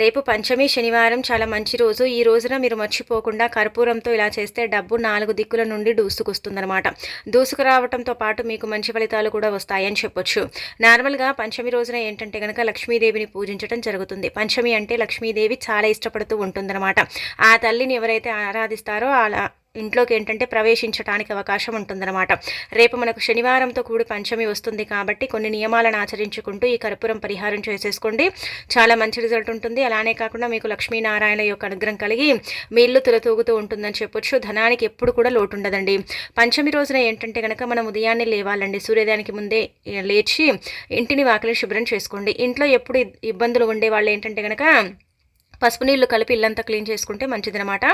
రేపు పంచమి శనివారం చాలా మంచి రోజు. ఈ రోజున మీరు మర్చిపోకుండా కర్పూరంతో ఇలా చేస్తే డబ్బు నాలుగు దిక్కుల నుండి దూసుకొస్తుందన్నమాట. దూసుకురావడంతో పాటు మీకు మంచి ఫలితాలు కూడా వస్తాయని చెప్పొచ్చు. నార్మల్గా పంచమి రోజున ఏంటంటే కనుక లక్ష్మీదేవిని పూజించడం జరుగుతుంది. పంచమి అంటే లక్ష్మీదేవి చాలా ఇష్టపడుతూ ఉంటుందన్నమాట. ఆ తల్లిని ఎవరైతే ఆరాధిస్తారో అలా ఇంట్లోకి ఏంటంటే ప్రవేశించడానికి అవకాశం ఉంటుందన్నమాట. రేపు మనకు శనివారంతో కూడి పంచమి వస్తుంది కాబట్టి కొన్ని నియమాలను ఆచరించుకుంటూ ఈ కర్పూరం పరిహారం చేసేసుకోండి. చాలా మంచి రిజల్ట్ ఉంటుంది. అలానే కాకుండా మీకు లక్ష్మీనారాయణ యొక్క అనుగ్రహం కలిగి మీ ఇల్లు తులతూగుతూ ఉంటుందని చెప్పొచ్చు. ధనానికి ఎప్పుడు కూడా లోటు ఉండదండి పంచమి రోజున ఏంటంటే కనుక మనం ఉదయాన్నే లేవాలండి. సూర్యోదయానికి ముందే లేచి ఇంటిని వాకిలి శుభ్రం చేసుకోండి. ఇంట్లో ఎప్పుడు ఇబ్బందులు ఉండే వాళ్ళు ఏంటంటే కనుక పసుపు నీళ్ళు కలిపి ఇల్లంతా క్లీన్ చేసుకుంటే మంచిదనమాట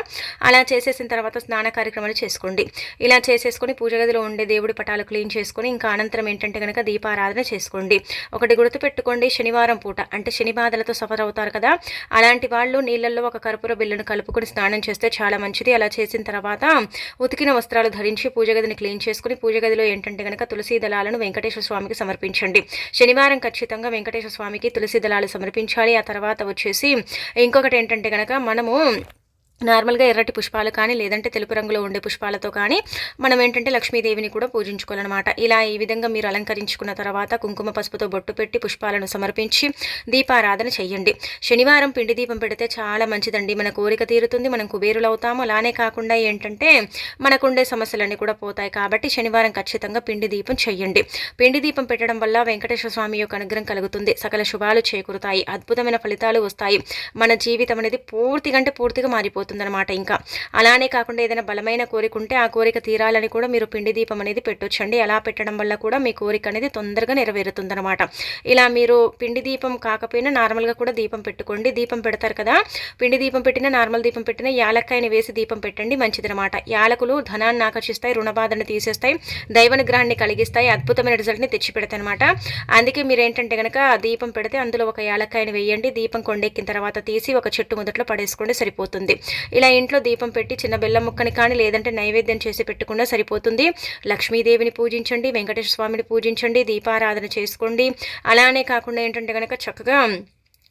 అలా చేసేసిన తర్వాత స్నాన కార్యక్రమాలు చేసుకోండి. ఇలా చేసేసుకొని పూజ గదిలో ఉండే దేవుడి పటాలు క్లీన్ చేసుకొని ఇంకా అనంతరం ఏంటంటే కనుక దీపారాధన చేసుకోండి. ఒకటి గుర్తుపెట్టుకోండి శనివారం పూట అంటే శని బాధలతో సఫర్ అవుతారు కదా అలాంటి వాళ్ళు నీళ్ళల్లో ఒక కర్పూర బిల్లును కలుపుకొని స్నానం చేస్తే చాలా మంచిది. అలా చేసిన తర్వాత ఉతికిన వస్త్రాలు ధరించి పూజ గదిని క్లీన్ చేసుకుని పూజ గదిలో ఏంటంటే కనుక తులసి దళాలను వెంకటేశ్వర స్వామికి సమర్పించండి. శనివారం ఖచ్చితంగా వెంకటేశ్వర స్వామికి తులసి దళాలు సమర్పించాలి. ఆ తర్వాత వచ్చేసి ఇంకొకటి ఏంటంటే కనుక మనము నార్మల్గా ఎర్రటి పుష్పాలు కానీ లేదంటే తెలుపు రంగులో ఉండే పుష్పాలతో కానీ మనం ఏంటంటే లక్ష్మీదేవిని కూడా పూజించుకోవాలన్నమాట. ఇలా ఈ విధంగా మీరు అలంకరించుకున్న తర్వాత కుంకుమ పసుపుతో బొట్టు పెట్టి పుష్పాలను సమర్పించి దీపారాధన చేయండి. శనివారం పిండి దీపం పెడితే చాలా మంచిదండి. మన కోరిక తీరుతుంది మనం కుబేరులు అవుతాము అలానే కాకుండా ఏంటంటే మనకుండే సమస్యలన్నీ కూడా పోతాయి. కాబట్టి శనివారం ఖచ్చితంగా పిండి దీపం చేయండి. పిండి దీపం పెట్టడం వల్ల వెంకటేశ్వర స్వామి యొక్క అనుగ్రహం కలుగుతుంది. సకల శుభాలు చేకూరుతాయి. అద్భుతమైన ఫలితాలు వస్తాయి. మన జీవితం అనేది పూర్తిగా అంటే పూర్తిగా మారిపోతుంది. అవుతుందన్నమాట ఇంకా. అలానే కాకుండా ఏదైనా బలమైన కోరిక ఉంటే ఆ కోరిక తీరాలని కూడా మీరు పిండి దీపం అనేది పెట్టొచ్చండి. అలా పెట్టడం వల్ల కూడా మీ కోరిక అనేది తొందరగా నెరవేరుతుందనమాట ఇలా మీరు పిండి దీపం కాకపోయినా నార్మల్గా కూడా దీపం పెట్టుకోండి. దీపం పెడతారు కదా పిండి దీపం పెట్టిన నార్మల్ దీపం పెట్టిన యాలక్కాయని వేసి దీపం పెట్టండి మంచిదనమాట యాలకులు ధనాన్ని ఆకర్షిస్తాయి రుణబాధను తీసేస్తాయి దైవనుగ్రహాన్ని కలిగిస్తాయి అద్భుతమైన రిజల్ట్ని తెచ్చిపెడతాయి అనమాట అందుకే మీరు ఏంటంటే కనుక దీపం పెడితే అందులో ఒక యాలక్కాయని వేయండి. దీపం కొండెక్కిన తర్వాత తీసి ఒక చెట్టు మొదట్లో పడేసుకోండి సరిపోతుంది. ఇలా ఇంట్లో దీపం పెట్టి చిన్న బెల్లం ముక్కని కానీ లేదంటే నైవేద్యం చేసి పెట్టుకున్నా సరిపోతుంది. లక్ష్మీదేవిని పూజించండి వెంకటేశ్వర స్వామిని పూజించండి దీపారాధన చేసుకోండి. అలానే కాకుండా ఏంటంటే కనుక చక్కగా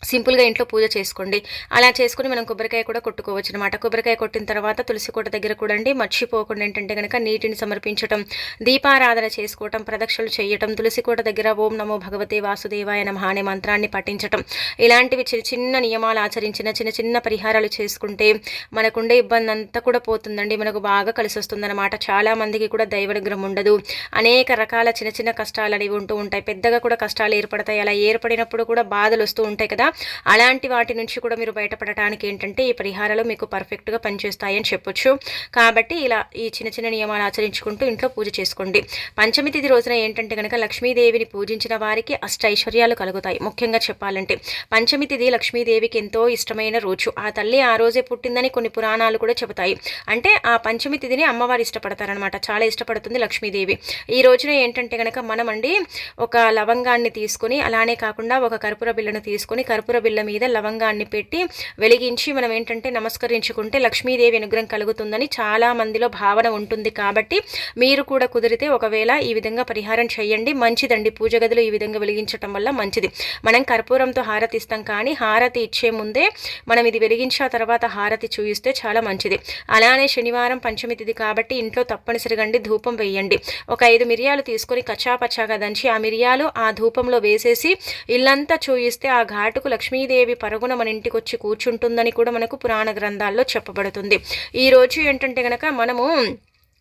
సింపుల్గా ఇంట్లో పూజ చేసుకోండి. అలా చేసుకుని మనం కొబ్బరికాయ కూడా కొట్టుకోవచ్చు అనమాట కొబ్బరికాయ కొట్టిన తర్వాత తులసి కోట దగ్గర కూడా అండి మర్చిపోకుండా ఏంటంటే కనుక నీటిని సమర్పించడం దీపారాధన చేసుకోవటం ప్రదక్షిణలు చేయటం తులసి కోట దగ్గర ఓం నమో భగవతే వాసుదేవాయ నమ అనే మంత్రాన్ని పఠించటం. ఇలాంటివి చిన్న చిన్న నియమాలు ఆచరించిన చిన్న చిన్న పరిహారాలు చేసుకుంటే మనకుండే ఇబ్బంది అంతా కూడా పోతుందండి. మనకు బాగా కలిసి వస్తుందన్నమాట చాలా మందికి కూడా దైవనుగ్రహం ఉండదు. అనేక రకాల చిన్న చిన్న కష్టాలు అనేవి ఉంటూ ఉంటాయి. పెద్దగా కూడా కష్టాలు ఏర్పడతాయి. అలా ఏర్పడినప్పుడు కూడా బాధలు వస్తూ ఉంటాయి కదా. అలాంటి వాటి నుంచి కూడా మీరు బయటపడటానికి ఏంటంటే ఈ పరిహారాలు మీకు పర్ఫెక్ట్గా పనిచేస్తాయని చెప్పొచ్చు. కాబట్టి ఇలా ఈ చిన్న చిన్న నియమాలు ఆచరించుకుంటూ ఇంట్లో పూజ చేసుకోండి. పంచమి తిథి రోజున ఏంటంటే కనుక లక్ష్మీదేవిని పూజించిన వారికి అష్ట ఐశ్వర్యాలు కలుగుతాయి. ముఖ్యంగా చెప్పాలంటే పంచమి తిథి లక్ష్మీదేవికి ఎంతో ఇష్టమైన రోజు. ఆ తల్లి ఆ రోజే పుట్టిందని కొన్ని పురాణాలు కూడా చెబుతాయి. అంటే ఆ పంచమి తిథిని అమ్మవారు ఇష్టపడతారనమాట చాలా ఇష్టపడుతుంది లక్ష్మీదేవి. ఈ రోజున ఏంటంటే కనుక మనమండి ఒక లవంగాన్ని తీసుకొని అలానే కాకుండా ఒక కర్పూర బిల్లను తీసుకొని కర్పూర బిల్ల మీద లవంగాన్ని పెట్టి వెలిగించి మనం ఏంటంటే నమస్కరించుకుంటే లక్ష్మీదేవి అనుగ్రహం కలుగుతుందని చాలా మందిలో భావన ఉంటుంది కాబట్టి మీరు కూడా కుదిరితే ఒకవేళ ఈ విధంగా పరిహారం చేయండి. మంచిదండి. పూజ గదిలో ఈ విధంగా వెలిగించటం వల్ల మంచిది. మనం కర్పూరంతో హారతి ఇస్తాం కానీ హారతి ఇచ్చే ముందే మనం ఇది వెలిగించిన తర్వాత హారతి చూయిస్తే చాలా మంచిది. అలానే శనివారం పంచమి తిథి కాబట్టి ఇంట్లో తప్పనిసరిగా ధూపం వేయండి. ఒక ఐదు మిరియాలు తీసుకొని కచ్చాపచ్చాగా దంచి ఆ మిరియాలు ఆ ధూపంలో వేసేసి ఇల్లంతా చూయిస్తే ఆ ఘాటుకు లక్ష్మీదేవి పరుగున మన ఇంటికి వచ్చి కూర్చుంటుందని కూడా మనకు పురాణ గ్రంథాల్లో చెప్పబడుతుంది. ఈరోజు ఏంటంటే కనుక మనము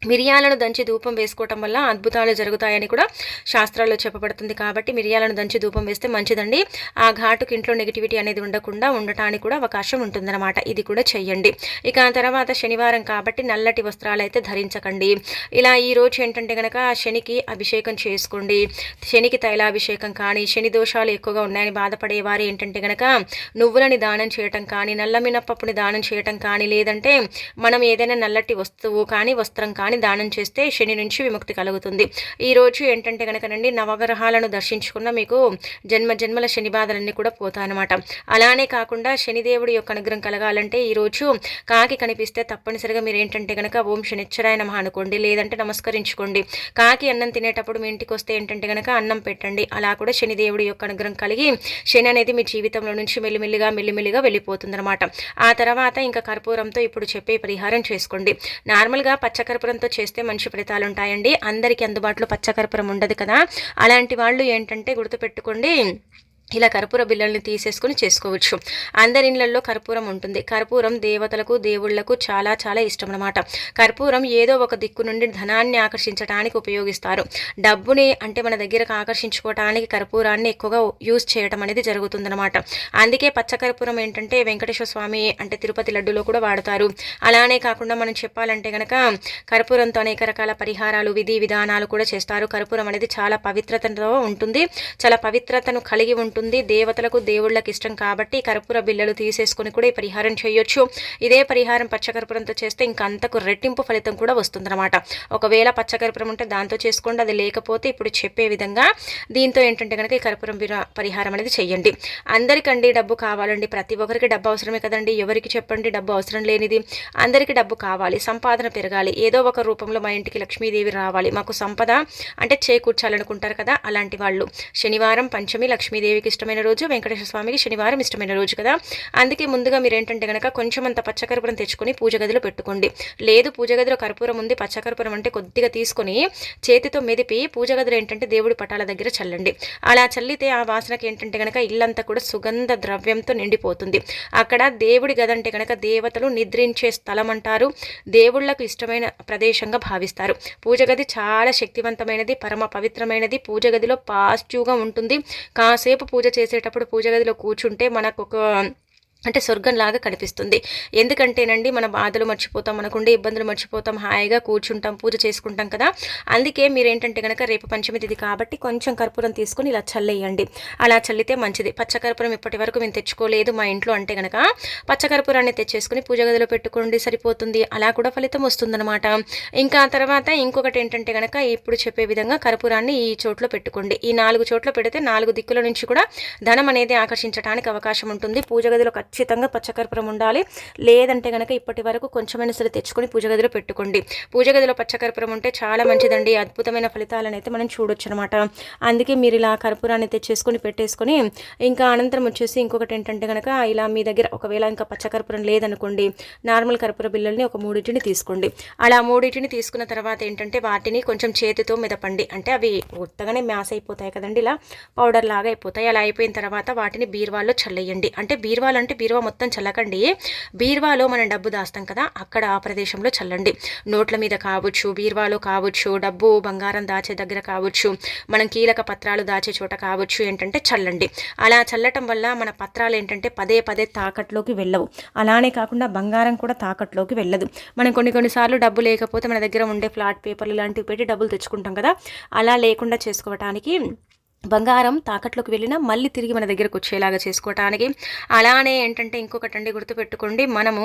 మిరియాలను దంచి ధూపం వేసుకోవటం వల్ల అద్భుతాలు జరుగుతాయని కూడా శాస్త్రాల్లో చెప్పబడుతుంది కాబట్టి మిరియాలను దంచి ధూపం వేస్తే మంచిదండి. ఆ ఘాటుకి ఇంట్లో నెగిటివిటీ అనేది ఉండకుండా ఉండటానికి కూడా అవకాశం ఉంటుందన్నమాట. ఇది కూడా చెయ్యండి. ఇక తర్వాత శనివారం కాబట్టి నల్లటి వస్త్రాలు అయితే ధరించకండి. ఇలా ఈ రోజు ఏంటంటే కనుక శనికి అభిషేకం చేసుకోండి. శనికి తైలాభిషేకం కానీ శని దోషాలు ఎక్కువగా ఉన్నాయని బాధపడేవారు ఏంటంటే కనుక నువ్వులని దానం చేయటం కానీ నల్ల మినప్పప్పుని దానం చేయటం కానీ లేదంటే మనం ఏదైనా నల్లటి వస్తువు కానీ వస్త్రం కానీ కానీ దానం చేస్తే శని నుంచి విముక్తి కలుగుతుంది. ఈరోజు ఏంటంటే కనుకనండి నవగ్రహాలను దర్శించుకున్న మీకు జన్మ జన్మల శని బాధలన్నీ కూడా పోతాయన్నమాట. అలానే కాకుండా శనిదేవుడి యొక్క అనుగ్రహం కలగాలంటే ఈరోజు కాకి కనిపిస్తే తప్పనిసరిగా మీరు ఏంటంటే కనుక ఓం శనిచ్చరాయ నమ అనుకోండి లేదంటే నమస్కరించుకోండి. కాకి అన్నం తినేటప్పుడు మీ ఇంటికి వస్తే ఏంటంటే కనుక అన్నం పెట్టండి. అలా కూడా శనిదేవుడి యొక్క అనుగ్రహం కలిగి శని అనేది మీ జీవితంలో నుంచి మెల్లిమెల్లిగా మెల్లిమెల్లిగా వెళ్ళిపోతుందన్నమాట. ఆ తర్వాత ఇంకా కర్పూరంతో ఇప్పుడు చెప్పే పరిహారం చేసుకోండి. నార్మల్గా పచ్చకర్పూరం పచ్చకర్పూరంతో చేస్తే మంచి ఫలితాలు ఉంటాయండి. అందరికీ అందుబాటులో పచ్చకర్పూరం ఉండదు కదా. అలాంటి వాళ్ళు ఏంటంటే గుర్తుపెట్టుకోండి. ఇలా కర్పూర బిళ్ళల్ని తీసేసుకొని చేసుకోవచ్చు. అందరి ఇళ్ళలో కర్పూరం ఉంటుంది. కర్పూరం దేవతలకు దేవుళ్ళకు చాలా చాలా ఇష్టం అనమాట కర్పూరం ఏదో ఒక దిక్కు నుండి ధనాన్ని ఆకర్షించడానికి ఉపయోగిస్తారు. డబ్బుని అంటే మన దగ్గరకు ఆకర్షించుకోవడానికి కర్పూరాన్ని ఎక్కువగా యూజ్ చేయడం అనేది జరుగుతుందన్నమాట. అందుకే పచ్చకర్పూరం ఏంటంటే వెంకటేశ్వర స్వామి అంటే తిరుపతి లడ్డులో కూడా వాడతారు. అలానే కాకుండా మనం చెప్పాలంటే కనుక కర్పూరంతో అనేక రకాల పరిహారాలు విధి విధానాలు కూడా చేస్తారు. కర్పూరం అనేది చాలా పవిత్రతతో ఉంటుంది. చాలా పవిత్రతను కలిగి ఉంటుంది ఉంటుంది దేవతలకు దేవుళ్ళకి ఇష్టం కాబట్టి కర్పూర బిల్లలు తీసేసుకొని కూడా ఈ పరిహారం చేయొచ్చు. ఇదే పరిహారం పచ్చకర్పూరంతో చేస్తే ఇంకా అంతకు రెట్టింపు ఫలితం కూడా వస్తుందన్నమాట. ఒకవేళ పచ్చకర్పూరం ఉంటే దాంతో చేసుకోండి. అది లేకపోతే ఇప్పుడు చెప్పే విధంగా దీంతో ఏంటంటే కనుక ఈ కర్పూరం పరిహారం అనేది చేయండి. అందరికండి డబ్బు కావాలండి. ప్రతి ఒక్కరికి డబ్బు అవసరమే కదండి. ఎవరికి చెప్పండి డబ్బు అవసరం లేనిది? అందరికీ డబ్బు కావాలి. సంపాదన పెరగాలి. ఏదో ఒక రూపంలో మా ఇంటికి లక్ష్మీదేవి రావాలి. మాకు సంపద అంటే చేకూర్చాలనుకుంటారు కదా అలాంటి వాళ్ళు. శనివారం పంచమి లక్ష్మీదేవికి ఇష్టమైన రోజు. వెంకటేశ్వర స్వామికి శనివారం ఇష్టమైన రోజు కదా. అందుకే ముందుగా మీరు ఏంటంటే కనుక కొంచెం అంత పచ్చకర్పూరం తెచ్చుకొని పూజ గదిలో పెట్టుకోండి. లేదు పూజ గదిలో కర్పూరం ఉంది. పచ్చకర్పూరం అంటే కొద్దిగా తీసుకొని చేతితో మెదిపి పూజ గదిలో ఏంటంటే దేవుడి పటాల దగ్గర చల్లండి. అలా చల్లితే ఆ వాసనకి ఏంటంటే కనుక ఇల్లంతా కూడా సుగంధ ద్రవ్యంతో నిండిపోతుంది. అక్కడ దేవుడి గది అంటే కనుక దేవతలు నిద్రించే స్థలం అంటారు. దేవుళ్ళకు ఇష్టమైన ప్రదేశంగా భావిస్తారు. పూజ గది చాలా శక్తివంతమైనది పరమ పవిత్రమైనది. పూజ గదిలో పాజిటివ్గా ఉంటుంది. కాసేపు పూజ చేసేటప్పుడు పూజ గదిలో కూర్చుంటే మనకు ఒక అంటే స్వర్గంలాగా కనిపిస్తుంది. ఎందుకంటేనండి మన బాధలు మర్చిపోతాం మనకుండే ఇబ్బందులు మర్చిపోతాం హాయిగా కూర్చుంటాం పూజ చేసుకుంటాం కదా. అందుకే మీరు ఏంటంటే కనుక రేపు పంచమి తిథి కాబట్టి కొంచెం కర్పూరం తీసుకుని ఇలా చల్లేయండి. అలా చల్లితే మంచిది. పచ్చకర్పూరం ఇప్పటి వరకు మేము తెచ్చుకోలేదు మా ఇంట్లో అంటే కనుక పచ్చకర్పూరాన్ని తెచ్చేసుకుని పూజ గదిలో పెట్టుకోండి సరిపోతుంది. అలా కూడా ఫలితం వస్తుందన్నమాట. ఇంకా తర్వాత ఇంకొకటి ఏంటంటే కనుక ఇప్పుడు చెప్పే విధంగా కర్పూరాన్ని ఈ చోట్లో పెట్టుకోండి. ఈ నాలుగు చోట్ల పెడితే నాలుగు దిక్కుల నుంచి కూడా ధనం అనేది ఆకర్షించడానికి అవకాశం ఉంటుంది. పూజ గదిలో ఖచ్చితంగా పచ్చకర్పూరం ఉండాలి. లేదంటే కనుక ఇప్పటి వరకు కొంచెమైనా సరే తెచ్చుకొని పూజ గదిలో పెట్టుకోండి. పూజ గదిలో పచ్చకర్పూరం ఉంటే చాలా మంచిదండి. అద్భుతమైన ఫలితాలను అయితే మనం చూడొచ్చు అనమాట అందుకే మీరు ఇలా కర్పూరాన్ని తెచ్చేసుకొని పెట్టేసుకొని ఇంకా అనంతరం వచ్చేసి ఇంకొకటి ఏంటంటే కనుక ఇలా మీ దగ్గర ఒకవేళ ఇంకా పచ్చకర్పూరం లేదనుకోండి నార్మల్ కర్పూర బిల్లల్ని ఒక మూడింటిని తీసుకోండి. అలా మూడింటిని తీసుకున్న తర్వాత ఏంటంటే వాటిని కొంచెం చేతితో మెదపండి. అంటే అవి ఉత్తగానే మ్యాస్ అయిపోతాయి కదండి ఇలా పౌడర్ లాగా అయిపోతాయి. అలా అయిపోయిన తర్వాత వాటిని బీర్వాల్లో చల్లేయండి. అంటే బీర్వాలంటే బీరువా మొత్తం చల్లకండి. బీరువాలో మనం డబ్బు దాస్తాం కదా అక్కడ ఆ ప్రదేశంలో చల్లండి. నోట్ల మీద కావచ్చు బీరువాలో కావచ్చు డబ్బు బంగారం దాచే దగ్గర కావచ్చు మనం కీలక పత్రాలు దాచే చోట కావచ్చు ఏంటంటే చల్లండి. అలా చల్లటం వల్ల మన పత్రాలు ఏంటంటే పదే పదే తాకట్లోకి వెళ్ళవు. అలానే కాకుండా బంగారం కూడా తాకట్లోకి వెళ్ళదు. మనం కొన్ని కొన్నిసార్లు డబ్బు లేకపోతే మన దగ్గర ఉండే ఫ్లాట్ పేపర్లు ఇలాంటివి పెట్టి డబ్బులు తెచ్చుకుంటాం కదా అలా లేకుండా చేసుకోవటానికి బంగారం తాకట్లోకి వెళ్ళినా మళ్ళీ తిరిగి మన దగ్గరకు వచ్చేలాగా చేసుకోవటానికి. అలానే ఏంటంటే ఇంకొకటి అండి గుర్తుపెట్టుకోండి మనము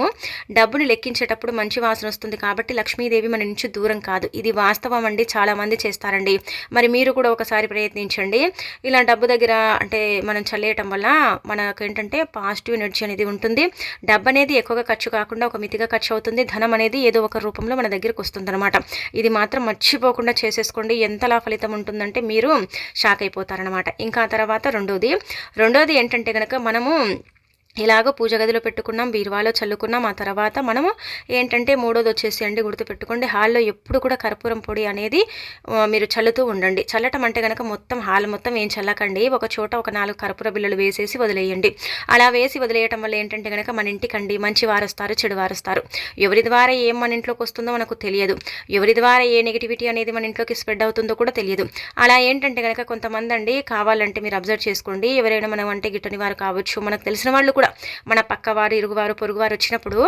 డబ్బుని లెక్కించేటప్పుడు మంచి వాసన వస్తుంది కాబట్టి లక్ష్మీదేవి మన నుంచి దూరం కాదు. ఇది వాస్తవం అండి చాలామంది చేస్తారండి. మరి మీరు కూడా ఒకసారి ప్రయత్నించండి. ఇలా డబ్బు దగ్గర అంటే మనం చల్లేయటం వల్ల మనకు ఏంటంటే పాజిటివ్ ఎనర్జీ అనేది ఉంటుంది. డబ్బు అనేది ఎక్కువగా ఖర్చు కాకుండా ఒక మితిగా ఖర్చు అవుతుంది. ధనం అనేది ఏదో ఒక రూపంలో మన దగ్గరకు వస్తుందన్నమాట. ఇది మాత్రం మర్చిపోకుండా చేసేసుకోండి. ఎంతలా ఫలితం ఉంటుందంటే మీరు షాక్ అయిపోతుంది అవుతారనమాట ఇంకా తర్వాత రెండోది రెండోది ఏంటంటే కనుక మనము ఇలాగ పూజ గదిలో పెట్టుకున్నాం బీరువాలో చల్లుకున్నాం. ఆ తర్వాత మనము ఏంటంటే మూడోది వచ్చేసి అండి గుర్తుపెట్టుకోండి హాల్లో ఎప్పుడు కూడా కర్పూరం పొడి అనేది మీరు చల్లుతూ ఉండండి. చల్లటం అంటే కనుక మొత్తం హాల్ మొత్తం ఏం చల్లకండి. ఒక చోట ఒక నాలుగు కర్పూర బిల్లలు వేసేసి వదిలేయండి. అలా వేసి వదిలేయటం వల్ల ఏంటంటే కనుక మన ఇంటికండి మంచి వారొస్తారు చెడు వారొస్తారు. ఎవరి ద్వారా ఏం మన ఇంట్లోకి వస్తుందో మనకు తెలియదు. ఎవరి ద్వారా ఏ నెగిటివిటీ అనేది మన ఇంట్లోకి స్ప్రెడ్ అవుతుందో కూడా తెలియదు. అలా ఏంటంటే కనుక కొంతమంది అండి కావాలంటే మీరు అబ్జర్వ్ చేసుకోండి. ఎవరైనా మనం అంటే గిట్టని వారు కావచ్చు మనకు తెలిసిన వాళ్ళు కూడా కూడా. మన పక్కవారు ఇరుగువారు పొరుగువారు వచ్చినప్పుడు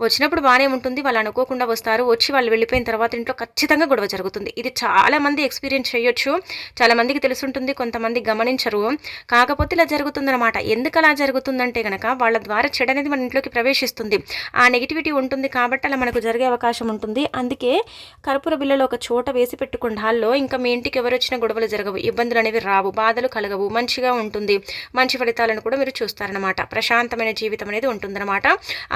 వచ్చినప్పుడు బాగానే ఉంటుంది. వాళ్ళు అనుకోకుండా వస్తారు. వచ్చి వాళ్ళు వెళ్ళిపోయిన తర్వాత ఇంట్లో ఖచ్చితంగా గొడవ జరుగుతుంది. ఇది చాలా మంది ఎక్స్పీరియన్స్ చేయొచ్చు. చాలా మందికి తెలుసుంటుంది. కొంతమంది గమనించరు. కాకపోతే ఇలా జరుగుతుందన్నమాట. ఎందుకు అలా జరుగుతుందంటే కనుక వాళ్ళ ద్వారా చెడు అనేది మన ఇంట్లోకి ప్రవేశిస్తుంది. ఆ నెగిటివిటీ ఉంటుంది కాబట్టి అలా మనకు జరిగే అవకాశం ఉంటుంది. అందుకే కర్పూర బిల్లలో ఒక చోట వేసి పెట్టుకోండి హాల్లో ఇంకా మీ ఇంటికి ఎవరు వచ్చినా గొడవలు జరగవు. ఇబ్బందులు అనేవి రావు. బాధలు కలగవు. మంచిగా ఉంటుంది. మంచి ఫలితాలను కూడా మీరు చూస్తారనమాట ప్రశాంతమైన జీవితం అనేది ఉంటుందన్నమాట.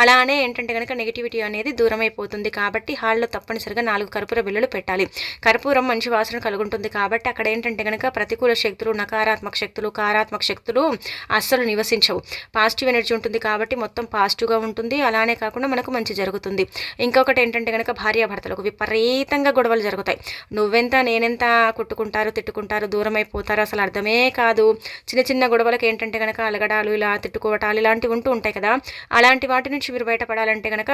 అలానే ఏంటంటే కనుక నెగిటివిటీ అనేది దూరం అయిపోతుంది కాబట్టి హాల్లో తప్పనిసరిగా నాలుగు కర్పూర బిల్లులు పెట్టాలి. కర్పూరం మంచి వాసన కలుగుంటుంది కాబట్టి అక్కడ ఏంటంటే కనుక ప్రతికూల శక్తులు నకారాత్మక శక్తులు కారాత్మక శక్తులు అస్సలు నివసించవు. పాజిటివ్ ఎనర్జీ ఉంటుంది కాబట్టి మొత్తం పాజిటివ్గా ఉంటుంది. అలానే కాకుండా మనకు మంచి జరుగుతుంది. ఇంకొకటి ఏంటంటే కనుక భార్యాభర్తలకు విపరీతంగా గొడవలు జరుగుతాయి. నువ్వెంత నేనెంత కొట్టుకుంటారు తిట్టుకుంటారు దూరం అయిపోతారు అసలు అర్థమే కాదు. చిన్న చిన్న గొడవలకు ఏంటంటే కనుక అలగడాలు ఇలా తిట్టుకోవటాలు అలాంటివి ఉంటూ ఉంటాయి కదా. అలాంటి వాటి నుంచి మీరు బయటపడాలంటే కనుక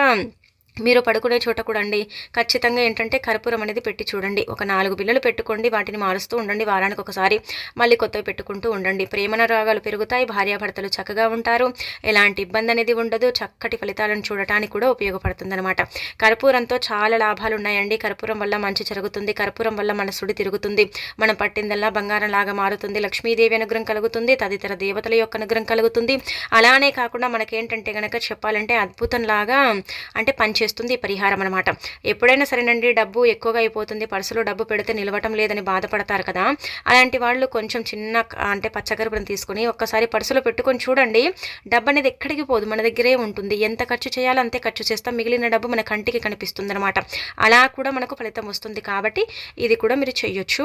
మీరు పడుకునే చోట కూడా అండి. ఖచ్చితంగా ఏంటంటే కర్పూరం అనేది పెట్టి చూడండి. ఒక నాలుగు బిల్లలు పెట్టుకోండి. వాటిని మారుస్తూ ఉండండి. వారానికి ఒకసారి మళ్ళీ కొత్తవి పెట్టుకుంటూ ఉండండి. ప్రేమన రాగాలు పెరుగుతాయి. భార్యాభర్తలు చక్కగా ఉంటారు. ఎలాంటి ఇబ్బంది అనేది ఉండదు. చక్కటి ఫలితాలను చూడటానికి కూడా ఉపయోగపడుతుందన్నమాట. కర్పూరంతో చాలా లాభాలు ఉన్నాయండి. కర్పూరం వల్ల మంచి జరుగుతుంది. కర్పూరం వల్ల మన సుడి తిరుగుతుంది. మనం పట్టిందల్లా బంగారం లాగా మారుతుంది. లక్ష్మీదేవి అనుగ్రహం కలుగుతుంది. తదితర దేవతల యొక్క అనుగ్రహం కలుగుతుంది. అలానే కాకుండా మనకేంటంటే కనుక చెప్పాలంటే అద్భుతంలాగా అంటే పంచ చేస్తుంది పరిహారం అనమాట ఎప్పుడైనా సరేనండి డబ్బు ఎక్కువగా అయిపోతుంది పర్సులో డబ్బు పెడితే నిలవటం లేదని బాధపడతారు కదా. అలాంటి వాళ్ళు కొంచెం చిన్న అంటే పచ్చగరుపును తీసుకొని ఒక్కసారి పర్సులో పెట్టుకొని చూడండి. డబ్బు అనేది ఎక్కడికి పోదు మన దగ్గరే ఉంటుంది. ఎంత ఖర్చు చేయాలో అంతే ఖర్చు చేస్తాం. మిగిలిన డబ్బు మన కంటికి కనిపిస్తుంది అనమాట అలా కూడా మనకు ఫలితం వస్తుంది కాబట్టి ఇది కూడా మీరు చేయొచ్చు.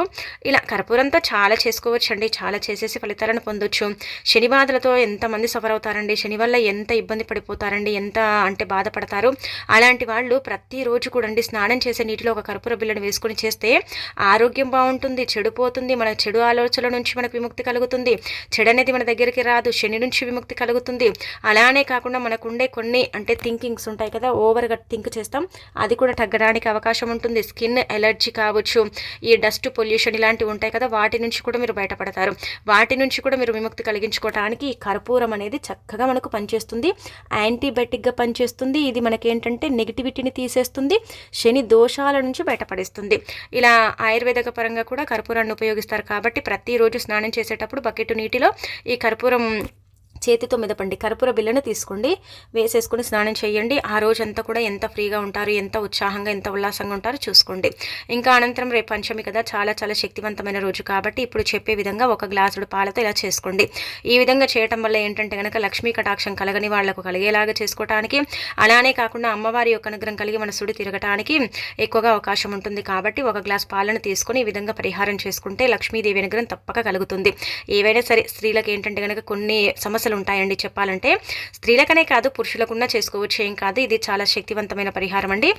ఇలా కర్పూరంతో చాలా చేసుకోవచ్చు అండి చాలా చేసేసి ఫలితాలను పొందొచ్చు. శని బాధలతో ఎంతమంది సఫర్ అవుతారండి శని వల్ల ఎంత ఇబ్బంది పడిపోతారండి? ఎంత అంటే బాధపడతారు? అలా ఇలాంటి వాళ్ళు ప్రతిరోజు కూడా స్నానం చేసే నీటిలో ఒక కర్పూర బిళ్ళను వేసుకొని చేస్తే ఆరోగ్యం బాగుంటుంది చెడిపోతుంది మన చెడు ఆలోచనల నుంచి మనకు విముక్తి కలుగుతుంది. చెడు అనేది మన దగ్గరికి రాదు శని నుంచి విముక్తి కలుగుతుంది. అలానే కాకుండా మనకుండే కొన్ని అంటే థింకింగ్స్ ఉంటాయి కదా ఓవర్గా థింక్ చేస్తాం. అది కూడా తగ్గడానికి అవకాశం ఉంటుంది. స్కిన్ ఎలర్జీ కావచ్చు ఈ డస్ట్ పొల్యూషన్ ఇలాంటివి ఉంటాయి కదా వాటి నుంచి కూడా మీరు బయటపడతారు. వాటి నుంచి కూడా మీరు విముక్తి కలిగించుకోవడానికి ఈ కర్పూరం అనేది చక్కగా మనకు పనిచేస్తుంది. యాంటీబయాటిక్గా పనిచేస్తుంది. ఇది మనకేంటంటే నెగిటివిటీని తీసేస్తుంది శని దోషాల నుంచి బయటపడిస్తుంది. ఇలా ఆయుర్వేదక పరంగా కూడా కర్పూరాన్ని ఉపయోగిస్తారు కాబట్టి ప్రతిరోజు స్నానం చేసేటప్పుడు బకెట్ నీటిలో ఈ కర్పూరం చేతితో మెదపండి కర్పూర బిల్లను తీసుకోండి. వేసేసుకుని స్నానం చేయండి. ఆ రోజంతా కూడా ఎంత ఫ్రీగా ఉంటారు ఎంత ఉత్సాహంగా ఎంత ఉల్లాసంగా ఉంటారో చూసుకోండి. ఇంకా అనంతరం రేపు పంచమి కదా చాలా చాలా శక్తివంతమైన రోజు కాబట్టి ఇప్పుడు చెప్పే విధంగా ఒక గ్లాసుడు పాలతో ఇలా చేసుకోండి. ఈ విధంగా చేయటం వల్ల ఏంటంటే కనుక లక్ష్మీ కటాక్షం కలగని వాళ్ళకు కలిగేలాగా చేసుకోవటానికి అలానే కాకుండా అమ్మవారి యొక్క అనుగ్రహం కలిగి మన సుడి తిరగటానికి ఎక్కువగా అవకాశం ఉంటుంది కాబట్టి ఒక గ్లాస్ పాలను తీసుకొని ఈ విధంగా పరిహారం చేసుకుంటే లక్ష్మీదేవి అనుగ్రహం తప్పక కలుగుతుంది. ఏవైనా సరే స్త్రీలకు ఏంటంటే కనుక కొన్ని సమస్యలు సమస్యలు ఉంటాయండి చెప్పాలంటే. స్త్రీలకనే కాదు పురుషులకున్నా చేసుకోవచ్చు ఏం కాదు. ఇది చాలా శక్తివంతమైన పరిహారం అండి.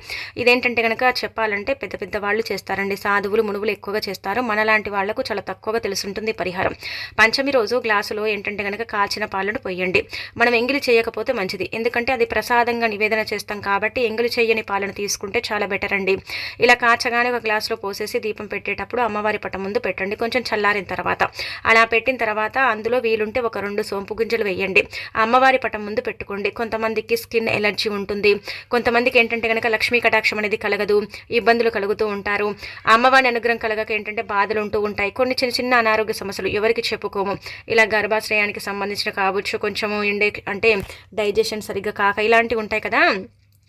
ఇదేంటంటే కనుక చెప్పాలంటే పెద్ద పెద్ద వాళ్ళు చేస్తారండి. సాధువులు మునువులు ఎక్కువగా చేస్తారు. మనలాంటి వాళ్ళకు చాలా తక్కువగా తెలుసుంటుంది పరిహారం. పంచమి రోజు గ్లాసులో ఏంటంటే కనుక కాచిన పాలను పోయండి మనం ఎంగిలి చేయకపోతే మంచిది. ఎందుకంటే అది ప్రసాదంగా నివేదన చేస్తాం కాబట్టి ఎంగిలి చేయని పాలను తీసుకుంటే చాలా బెటర్ అండి. ఇలా కాచగానే ఒక గ్లాసులో పోసేసి దీపం పెట్టేటప్పుడు అమ్మవారి పటం ముందు పెట్టండి. కొంచెం చల్లారిన తర్వాత. అలా పెట్టిన తర్వాత అందులో వీలుంటే ఒక రెండు సోంపు గింజలు గింజలు వేయండి. అమ్మవారి పటం ముందు పెట్టుకోండి. కొంతమందికి స్కిన్ ఎలర్జీ ఉంటుంది. కొంతమందికి ఏంటంటే కనుక లక్ష్మీ కటాక్షం అనేది కలగదు. ఇబ్బందులు కలుగుతూ ఉంటారు. అమ్మవారి అనుగ్రహం కలగక ఏంటంటే బాధలు ఉంటూ ఉంటాయి. కొన్ని చిన్న చిన్న అనారోగ్య సమస్యలు ఎవరికి చెప్పుకోము. ఇలా గర్భాశ్రయానికి సంబంధించిన కావచ్చు కొంచెము ఇండే అంటే డైజెషన్ సరిగ్గా కాక ఇలాంటివి ఉంటాయి కదా.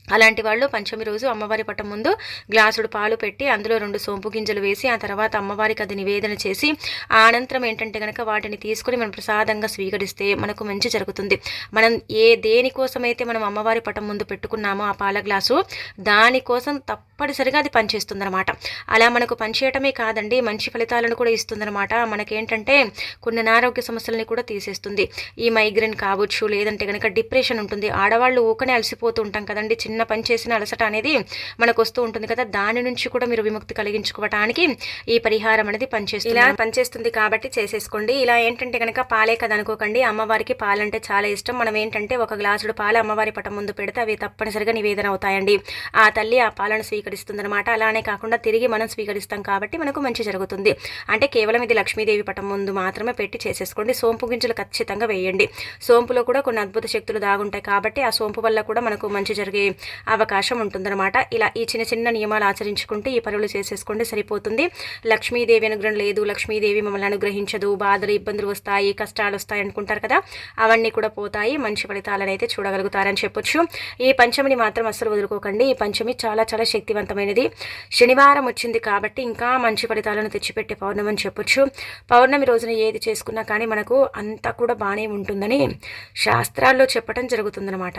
అలాంటి వాళ్ళు పంచమి రోజు అమ్మవారి పట్టం ముందు గ్లాసుడు పాలు పెట్టి అందులో రెండు సోంపు గింజలు వేసి ఆ తర్వాత అమ్మవారికి అది నివేదన చేసి ఆ అనంతరం ఏంటంటే కనుక వాటిని తీసుకుని మనం ప్రసాదంగా స్వీకరిస్తే మనకు మంచి జరుగుతుంది. మనం ఏ దేనికోసమైతే మనం అమ్మవారి పటం ముందు పెట్టుకున్నామో ఆ పాల గ్లాసు దానికోసం తప్పనిసరిగా అది పనిచేస్తుందన్నమాట. అలా మనకు పనిచేయటమే కాదండి మంచి ఫలితాలను కూడా ఇస్తుందన్నమాట. మనకేంటంటే కొన్ని అనారోగ్య సమస్యలని కూడా తీసేస్తుంది. ఈ మైగ్రేన్ కావచ్చు లేదంటే కనుక డిప్రెషన్ ఉంటుంది. ఆడవాళ్ళు ఊకనే అలసిపోతూ ఉంటాం కదండి చిన్న పని చేసిన అలసట అనేది మనకు వస్తూ ఉంటుంది కదా. దాని నుంచి కూడా మీరు విముక్తి కలిగించుకోవటానికి ఈ పరిహారం అనేది పనిచేస్తుంది. ఇలా పనిచేస్తుంది కాబట్టి చేసేసుకోండి. ఇలా ఏంటంటే కనుక పాలే కదా అనుకోకండి. అమ్మవారికి పాలంటే చాలా ఇష్టం. మనం ఏంటంటే ఒక గ్లాసుడు పాలు అమ్మవారి పటం ముందు పెడితే అవి తప్పనిసరిగా నివేదన అవుతాయండి. ఆ తల్లి ఆ పాలను స్వీకరిస్తుంది అనమాట అలానే కాకుండా తిరిగి మనం స్వీకరిస్తాం కాబట్టి మనకు మంచి జరుగుతుంది. అంటే కేవలం ఇది లక్ష్మీదేవి పటం ముందు మాత్రమే పెట్టి చేసేసుకోండి. సోంపు గింజలు ఖచ్చితంగా వేయండి. సోంపులో కూడా కొన్ని అద్భుత శక్తులు దాగుంటాయి కాబట్టి ఆ సోంపు వల్ల కూడా మనకు మంచి జరిగే అవకాశం ఉంటుందన్నమాట. ఇలా ఈ చిన్న చిన్న నియమాలు ఆచరించుకుంటే ఈ పనులు చేసేసుకుంటే సరిపోతుంది. లక్ష్మీదేవి అనుగ్రహం లేదు లక్ష్మీదేవి మమ్మల్ని అనుగ్రహించదు బాధలు ఇబ్బందులు వస్తాయి కష్టాలు వస్తాయి అనుకుంటారు కదా? అవన్నీ కూడా పోతాయి. మంచి ఫలితాలను అయితే చూడగలుగుతారని చెప్పొచ్చు. ఈ పంచమిని మాత్రం అస్సలు వదులుకోకండి. ఈ పంచమి చాలా చాలా శక్తివంతమైనది. శనివారం వచ్చింది కాబట్టి ఇంకా మంచి ఫలితాలను తెచ్చిపెట్టే పౌర్ణమి అని చెప్పొచ్చు. పౌర్ణమి రోజున ఏది చేసుకున్నా కానీ మనకు అంతా కూడా బాగానే ఉంటుందని శాస్త్రాల్లో చెప్పడం జరుగుతుందన్నమాట.